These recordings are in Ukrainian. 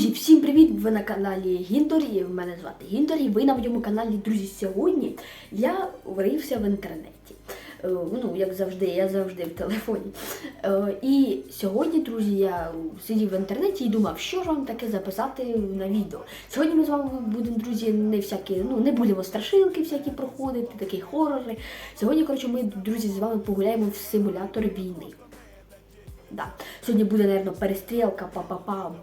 Друзі, всім привіт! Ви на каналі Гіндорі. Мене звати Гіндорі. Ви на моєму каналі, друзі, сьогодні я варився в інтернеті. Е, Ну, як завжди, я завжди в телефоні. Е, І сьогодні, друзі, я сидів в інтернеті і думав, що ж вам таке записати на відео. Сьогодні ми з вами будемо, друзі, не всякі, ну не будемо страшилки всякі проходити, такі хорори. Сьогодні, коротше, ми, друзі, з вами погуляємо в симулятор війни. Да. Сьогодні буде, наверное, перестрілка, па-па-пам.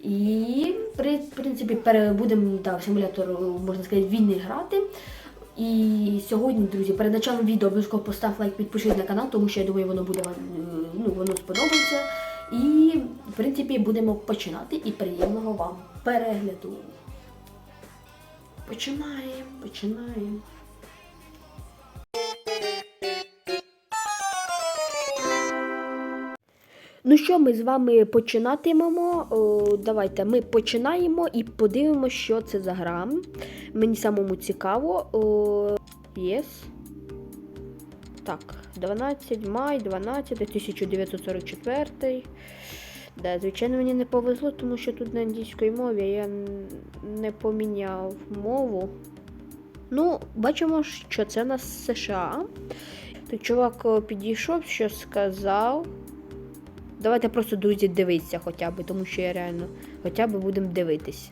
І, в будемо да, в симулятор, можна сказати, війни грати. І сьогодні, друзі, перед началом відео обов'язково постав лайк, підпишись на канал, тому що я думаю, воно буде вам е, ну, воно сподобається. І, в принципі, будемо починати і приємного вам перегляду. Починаємо, починаємо. Ну що, ми з вами починатимемо. О, давайте ми починаємо і подивимося, що це за гра. Мені самому цікаво. Єс. Так, 12 май, 12, 1944. Да, звичайно, мені не повезло, тому що тут на англійській мові я не поміняв мову. Ну, бачимо, що це на США. Тут чувак підійшов, що сказав. Давайте просто, друзі, дивитися хоча б, тому що я реально хоча б будемо дивитись.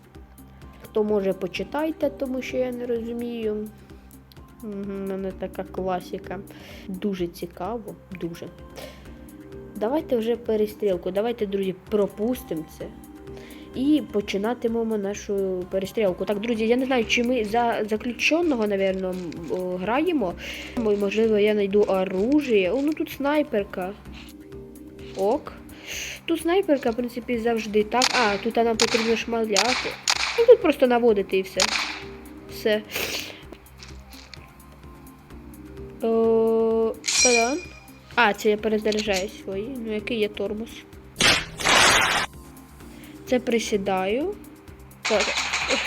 Хто може, почитайте, тому що я не розумію. У мене така класика. Дуже цікаво, дуже. Давайте вже перестрілку. Давайте, друзі, пропустимо це. І починатимемо нашу перестрілку. Так, друзі, я не знаю, чи ми за заключеного, напевно, граємо. Можливо, я знайду оружие. О, ну тут снайперка. Ок. Тут снайперка, в принципі, завжди так. А, тут нам потрібно шмаляти. Ну тут просто наводити і все. Все. Та-да. А, це я перезаряджаю свої. Ну який є тормоз? Це присідаю. Так.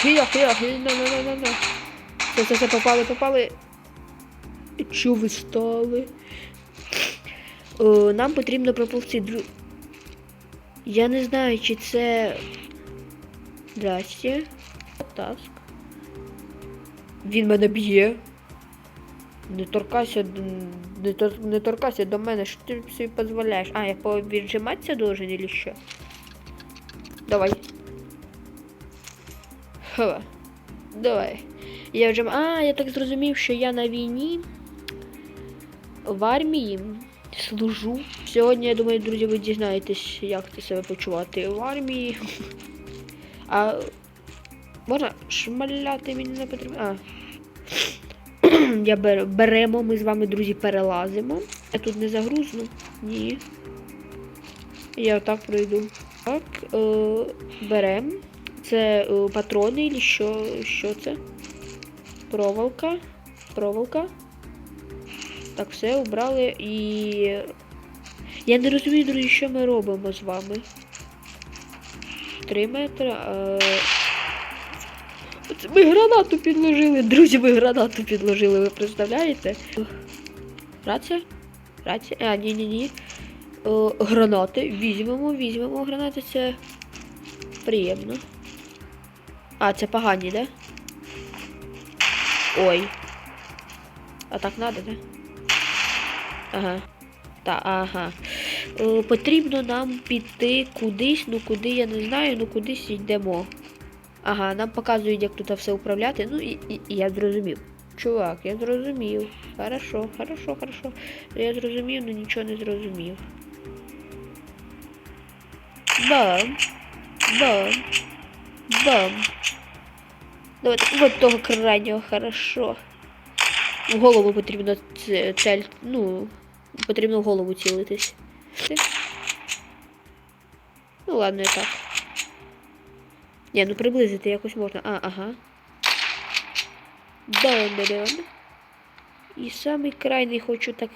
Хія, хія, хія, на, на, на, на, на. Це, це, це, попали, попали. Чого ви стали? О, нам потрібно проповзти. Дру... Я не знаю, чи це. Здрасте. Таск. Він мене б'є. Не торкайся, не, тор... не торкайся до мене, що ти собі дозволяєш? А, я повіджиматися должен или що? Давай. Хова. Давай. Я вже. А, я так зрозумів, що я на війні в армії служу. Сьогодні, я думаю, друзі, ви дізнаєтесь, як це себе почувати в армії. А можна шмаляти мені не потрібно. А. Я бер, беремо, ми з вами, друзі, перелазимо. Я тут не загрузну? Ні. Я отак пройду. Так, е, беремо. Це е, патрони, і що, що це? Проволока. Проволока. Так, все, убрали і. Я не розумію, друзі, що ми робимо з вами. Три метри. Е... Ми гранату підложили. Друзі, ми гранату підложили, ви представляєте? Рація? Рація? А, ні, ні, ні. Е, гранати. Візьмемо, візьмемо гранати, це приємно. А, це погані, да? Ой. А так надо, да? Ага. Та, ага. Е, потрібно нам піти кудись, ну куди я не знаю, ну кудись йдемо. Ага, нам показують, як тут все управляти. Ну і, і, і я зрозумів. Чувак, я зрозумів. Хорошо, хорошо, хорошо. Я зрозумів, але нічого не зрозумів. Бам. Бам. Бам. Давайте, вот того крайнього, хорошо. В голову потрібно цель, ну, потрібно в голову цілитись. Ну ладно, і так. Ні, ну приблизити якось можна. А, ага. Дан, дан. І самий крайний хочу так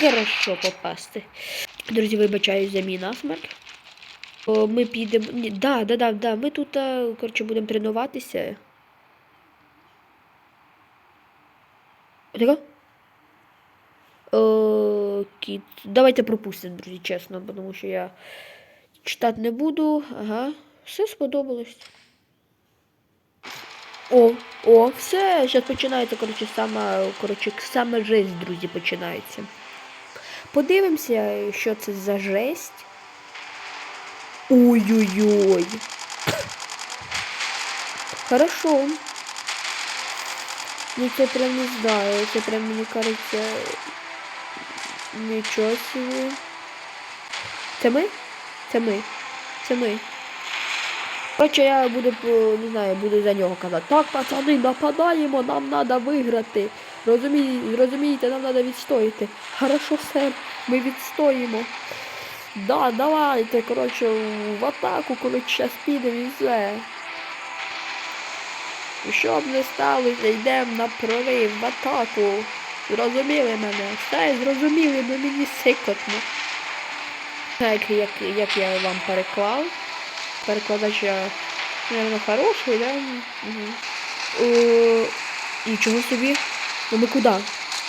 хорошо попасти. Друзі, вибачаюсь за мій насмерть. О, ми підемо. Ні, да, да, да, да. Ми тут, е, коротше, будемо тренуватися. Отако? О, кіт. Давайте пропустимо, друзі, чесно, тому що я читати не буду. Ага. Все сподобалось. О, о, все, зараз починається, коротше, сама, коротше, саме жесть, друзі, починається. Подивимося, що це за жесть. Ой-ой-ой. Хорошо. Ну це прям не знаю, це прям мені кажеться. Нічого собі. Це ми? Це ми. Це ми. Короче, я буду, не знаю, буду за нього казати. Так, пацани, нападаємо, нам треба виграти. Розумі... Розумієте, нам треба відстояти. Хорошо, сер, ми відстоїмо. Да, давайте, коротше, в атаку, коротше, зараз підемо і все. І Щоб не сталося, йдемо на прорив, в атаку. Зрозуміли мене? Все, зрозуміли, бо мені сикотно. Так, як, як я вам переклав. Перекладач, я, наверное, хороший, да? Угу. О, нічого собі. Ну ми куди?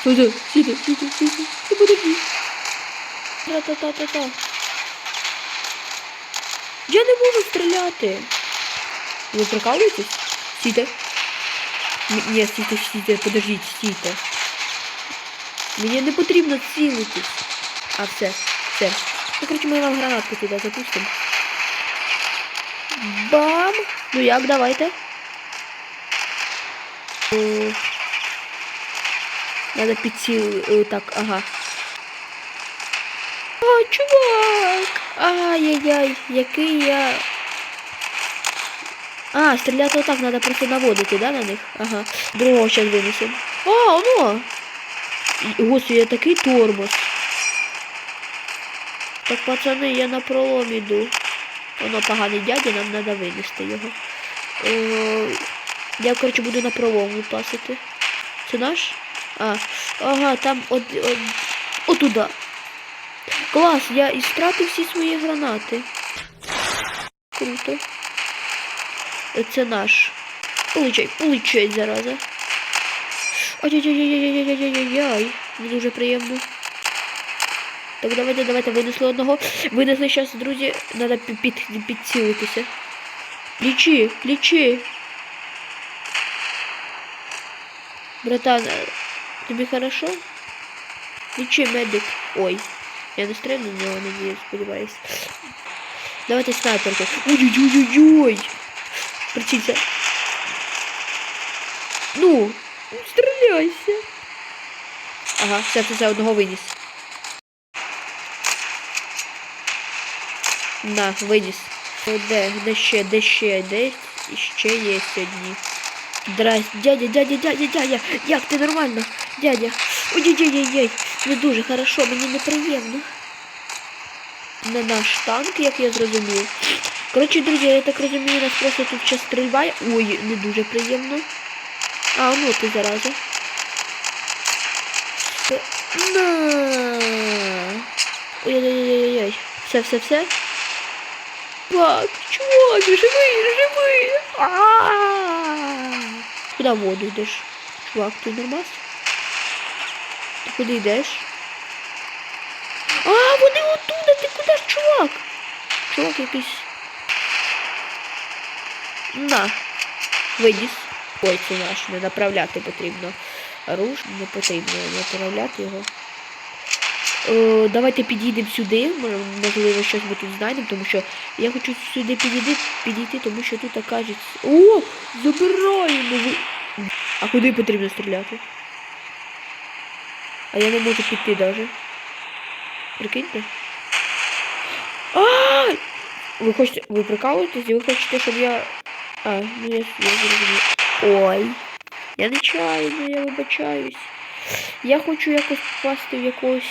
Сюди, сюди, сюди, сюди. Ти подожди. Та-та-та-та-та. Я не можу стріляти. Ви прикалуєтесь? Стійте. Ні, стійте, стійте, подождіть, стійте. Мені не потрібно цілитись. А, все, все. Ну, короче, ми вам гранатку туди запустимо. Бам! Ну як, давайте. О, Надо підсіл... о, Так, ага. А, чувак! Ай-яй-яй, який я. А, стріляти отак треба просто наводити, да, на них? Ага. Другого зараз винесемо. А, ну! І- Господи, я такий тормоз. Так, пацани, я на пролом іду. Воно поганий дядя, нам треба винести його. О, я, коротше, буду на пролом пасити. Це наш? А, ага, там от, от, отуда. Клас, я і стратив всі свої гранати. Круто. Це наш. Получай, получай, зараза. Ай-яй-яй-яй-яй-яй-яй-яй-яй. Не дуже приємно. Так, давайте, давайте, винесли одного. Винесли зараз, друзі, треба під, під, підцілитися. Лічи, лічи. Братан, а тобі хорошо? Лічи, медик. Ой, я не стрельну в нього, надіюсь, сподіваюсь. Давайте снайперку. Ой-ой-ой-ой-ой. Прицілься. Ну, стріляйся. Ага, все, все, одного виніс. На, виніс. О, Де, де ще, де ще, де ще є одні. Здрасте, дядя, дядя, дядя, дядя, як ти нормально? Дядя. Ой-ой-ой-ой, не дуже хорошо, мені неприємно. Не наш танк, як я зрозумів. Коротше, друзі, я так розумію, нас просто тут ще стрільба. Ой, не дуже приємно. А, ну ти зараза. На. Ой-ой-ой-ой-ой. Все, все, все. Чувак, чувак, живий, живий. Куди воду йдеш? Чувак, ти нормас? Ти куди йдеш? А, вони оттуда, ти куди ж, чувак? Чувак якийсь. На, виніс. Ой, це наш, не направляти потрібно. Руш, не потрібно направляти його. Е, давайте підійдемо сюди. Можливо, щось ми тут знайдемо, тому що я хочу сюди підійти, підійти тому що тут окажеться. О! Забираємо! ви- А куди потрібно стріляти? А я не можу піти навіть. Прикиньте. А! Ви хочете. Ви прикалуєтесь? Ви хочете, щоб я. А, ну я, зрозумів. Ой. Я нечаянно, я вибачаюсь. Я хочу якось попасти в якогось.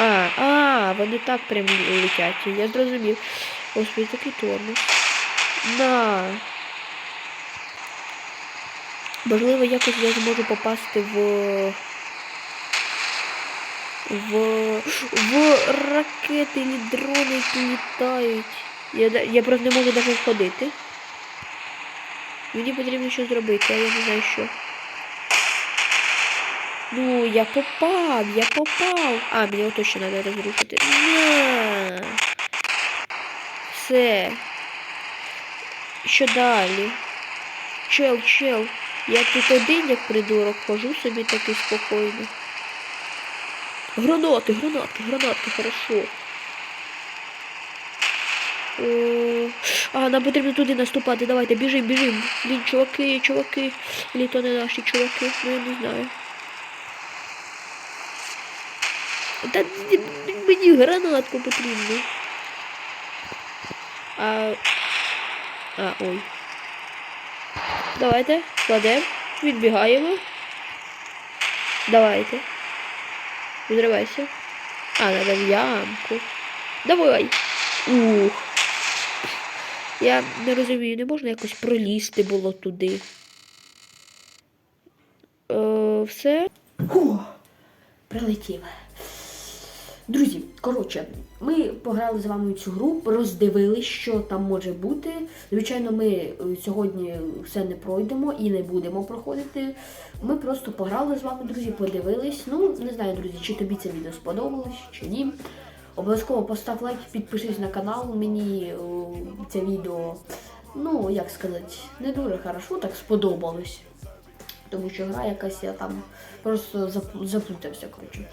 А, а, вони так прям летять. Я зрозумів. Господи, такий тормоз. На. Можливо, якось я зможу попасти в. в, в ракети і дрони, які літають. Я, я просто не можу навіть входити. Мені потрібно щось зробити, а я не знаю що. Ну, я попав, я попав. А, мені його точно треба розрушити. На. Все. Що далі? Чел, чел. Я тут один, як придурок, хожу собі такий спокійно. Гранати, гранатки, гранатки, хорошо. О, а, нам потрібно туди наступати. Давайте, біжим, біжим. Блін, чуваки, чуваки. Лі то не наші чуваки, ну я не знаю. Та мені гранатку потрібно. А. А, ой. Давайте, кладемо, відбігаємо. Давайте. Взривайся. А, надо в ямку. Давай. Ух. Я не розумію, не можна якось пролізти було туди. Е, все. Фу, прилетів. Друзі, коротше, ми пограли з вами цю гру, роздивились, що там може бути. Звичайно, ми е, сьогодні все не пройдемо і не будемо проходити. Ми просто пограли з вами, друзі, подивились. Ну, не знаю, друзі, чи тобі це відео сподобалось, чи ні. Обов'язково постав лайк, підпишись на канал. Мені це відео, ну, як сказати, не дуже хорошо, так сподобалось. Тому що гра якась я там просто зап- заплутався. Коротше.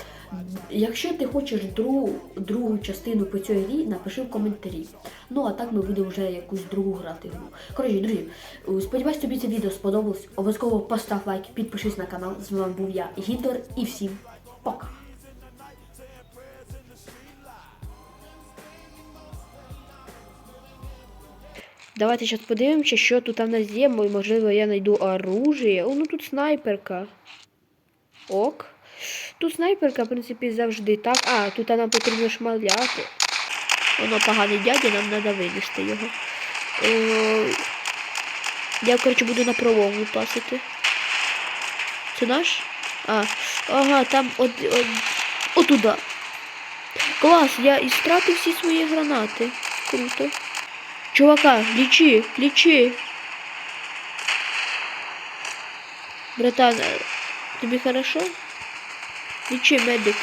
Якщо ти хочеш другу, другу частину по цій грі, напиши в коментарі. Ну а так ми будемо вже якусь другу грати гру. Коротше, друзі, сподіваюсь, тобі це відео сподобалось. Обов'язково постав лайк, підпишись на канал. З вами був я, Гідор, і всім пока. Давайте зараз подивимося, що тут в нас є. Мо- Можливо, я знайду оружие. О, ну тут снайперка. Ок. Тут снайперка, в принципі, завжди так. А, тут нам потрібно шмаляти. Воно поганий дядя, нам треба винести його. О, я, коротше, буду на пролому пасити. Це наш? А, ага, там от, от, отуда. Клас, я і стратив всі свої гранати. Круто. Чувака, лечи, лечи. Братан, тебе хорошо? Лечи, медик.